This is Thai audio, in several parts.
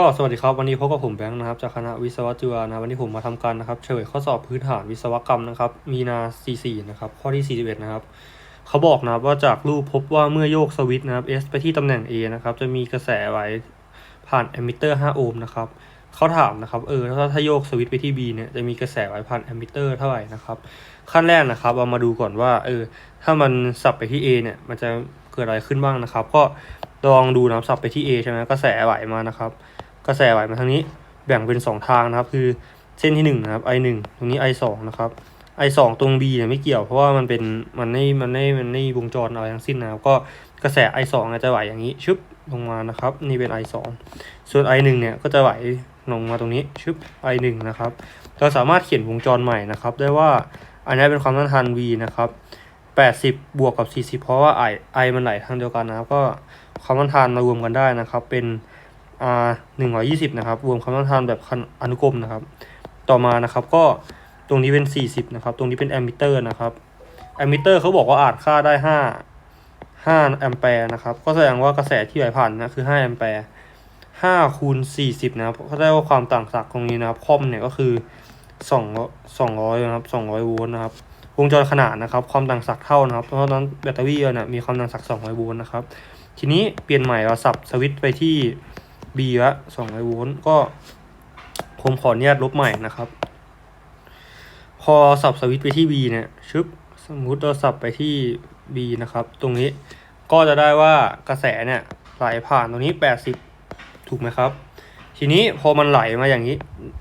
ก็สวัสดีครับวันนี้พบกับผมแบงค์นะครับจากคณะวิศวะจุฬานะวันนี้ผมมาทำการนะครับเฉลยข้อสอบพื้นฐานวิศวกรรมนะครับ มีนา 44 นะครับ ข้อที่ 41 นะครับเขาบอกนะครับว่าจากรูปพบว่าเมื่อโยกสวิตช์นะครับ S ไปที่ตำแหน่ง A นะครับ จะมีกระแสไหลผ่านแอมมิเตอร์ 5 โอห์มนะครับเขาถามนะครับเออถ้าถ้าโยกสวิตช์ไปที่ B เนี่ยจะมีกระแสไหลผ่านแอมมิเตอร์เท่าไหร่นะครับ ขั้นแรกนะครับเอามาดูก่อนว่าเออถ้ามันสับไปที่ A เนี่ยมันจะเกิดอะไรขึ้นบ้างนะครับ ก็ลองดูนะครับสับไปที่ A ใช่ไหมกระแสไหลมานะครับ กระแสไหลมาทางนี้แบ่งเป็นสองทางนะครับ คือเส้นที่หนึ่งนะครับ i หนึ่งตรงนี้ i สองนะครับ i สองตรง b เนี่ยไม่เกี่ยวเพราะว่ามันเป็นมันไม่มันไม่มันไม่วงจรอะไรทั้งสิ้นนะครับก็กระแส i สองจะไหลอย่างนี้ชึบลงมานะครับ นี่เป็น i สองส่วน i หนึ่งเนี่ยก็จะไหลลงมาตรงนี้ชึบ i หนึ่งนะครับเราสามารถเขียนวงจรใหม่นะครับ ได้ว่าอันนี้เป็นความต้านทาน v นะครับ80 บวกกับ 40 เพราะว่า i i มันไหลทางเดียวกันนะครับ ก็ความต้านทานมารวมกันได้นะครับ เป็น R หนึ่งร้อยี่สิบนะครับรวมความต้านทานแบบอนุกรมนะครับ ต่อมานะครับก็ตรงนี้เป็นสี่สิบนะครับ ตรงนี้เป็นแอมมิเตอร์นะครับแอมมิเตอร์เขาบอกว่าอาจค่าได้ห้าห้าแอมแปร์นะครับ ก็แสดงว่ากระแสที่ไหลผ่านนะคือห้าแอมแปร์ห้าคูณสี่สิบนะครับก็ได้ว่าความต่างศักย์ตรงนี้นะครับคอมเนี่ยก็คือสองสองร้อยนะครับสองร้อยโวลต์นะครับวงจรขนานนะครับ ความต่างศักย์เท่านะครับ เพราะฉะนั้นแบตเตอรี่เนี่ยมีความต่างศักย์สองร้อยโวลต์นะครับ ทีนี้เปลี่ยนใหม่เราสับสวิตช์ไปที่ B ละ200โวลต์ก็ผมขออนุญาตลบใหม่นะครับ พอสับสวิตไปที่ B เนี่ยชึบสมมุติเราสับไปที่ B นะครับ ตรงนี้ก็จะได้ว่ากระแสเนี่ยไหลผ่านตรงนี้ 80 ถูกไหมครับ ทีนี้พอมันไหลมาอย่างนี้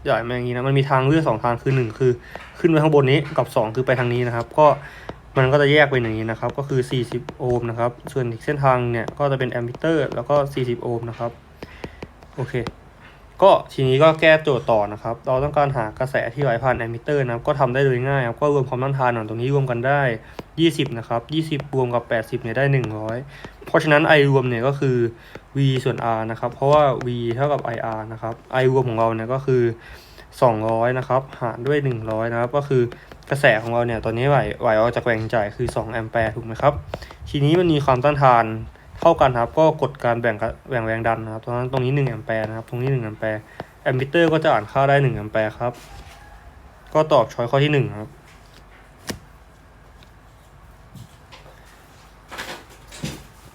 ไหลมาอย่างนี้นะมันมีทางเลือกสองทางคือหนึ่งคือ ขึ้นไปข้างบนนี้กับสองคือไปทางนี้นะครับ ก็มันก็จะแยกเป็นอย่างนี้นะครับ ก็คือ 40 โอห์มนะครับ ส่วนอีกเส้นทางเนี่ยก็จะเป็นแอมพิเตอร์แล้วก็ 40 โอห์มนะครับ โอเค ก็ทีนี้ก็แก้โจทย์ต่อนะครับ เราต้องการหากระแสที่ไหลผ่านแอมมิเตอร์นะครับ ก็ทำได้โดยง่ายครับ ก็รวมความต้านทานของตรงนี้รวมกันได้ 20 นะครับ 20 รวมกับ 80เนี่ยได้ 100 เพราะฉะนั้น I รวมเนี่ยก็คือ V ส่วน R นะครับ เพราะว่า V เท่ากับ IR นะครับ I รวมของเราเนี่ยก็คือ 200 นะครับ หารด้วย 100 นะครับ ก็คือกระแสของเราเนี่ยตอนนี้ไหลไหลออกจากแหล่งจ่ายคือ 2 แอมแปร์ถูกไหมครับ ทีนี้มันมีความต้านทาน เข้ากันครับก็กดการแบ่งแบ่งแรงดันนะครับตรงนั้นตรงนี้1แอมแปร์นะครับตรงนี้1แอมแปร์แอมมิเตอร์ก็จะอ่านค่าได้1แอมแปร์ครับก็ตอบช้อยข้อที่1ครับ